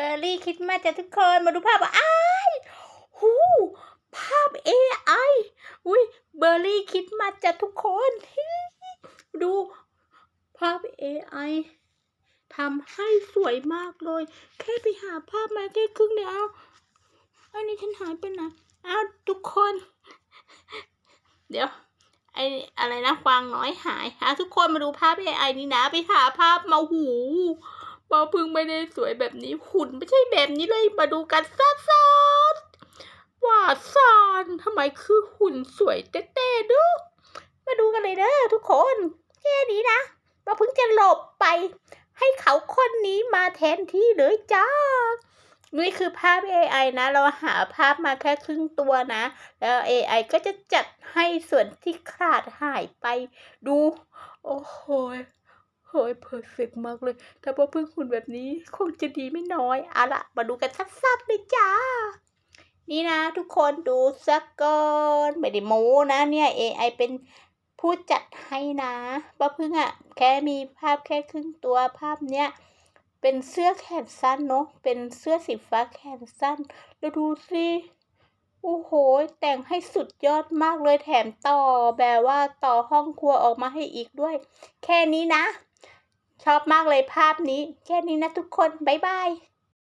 เบอร์รี่คิดมาจะทุกคนมาดูภาพอะอ้หูภาพ AI อุ้ยเบอร์รี่คิดมาจะทุกคน ดูภาพ AI ทำให้สวยมากเลย แค่ไปหาภาพมาแค่ครึ่งเดียวอันนี้ฉันหายไปไหนอ้าวทุกคน เดี๋ยวไออะไรนะควางน้อยหายหาทุกคนมาดูภาพ AI นี่นะ ไปหาภาพมาหู ปอพึ่งไม่ได้สวยแบบนี้ หุ่นไม่ใช่แบบนี้เลย มาดูกันซัดซัดๆว่าซานทำไมคือหุ่นสวยเต้ๆดู มาดูกันเลยเด้อทุกคน แค่นี้นะปอพึ่งจะหลบไป ให้เขาคนนี้มาแทนที่เลยจ้า นี่คือภาพ AI นะ เราหาภาพมาแค่ครึ่งตัวนะ แล้ว AI ก็จะจัดให้ส่วนที่ขาดหายไปดู โอ้โห ยโหยเพอร์เฟกมากเลย ถ้าพ่อพึ่งหุ่นแบบนี้ คงจะดีไม่น้อยอาละมาดูกันสัดๆเลยจ้า นี่นะทุกคนดูสักก่อนไม่ได้โม้นะเนี่ย AI เป็นผู้จัดให้นะป้าพึ่งอะ่ะ แค่มีภาพแค่ครึ่งตัวภาพเนี้ยเป็นเสื้อแขนสั้นเนาะเป็นเสื้อสีฟ้าแขนสั้น แล้วดูสิโอ้โห แต่งให้สุดยอดมากเลยแถมต่อแบบว่าต่อห้องครัวออกมาให้อีกด้วย แค่นี้นะ ชอบมากเลยภาพนี้ แค่นี้นะทุกคน บ๊ายบาย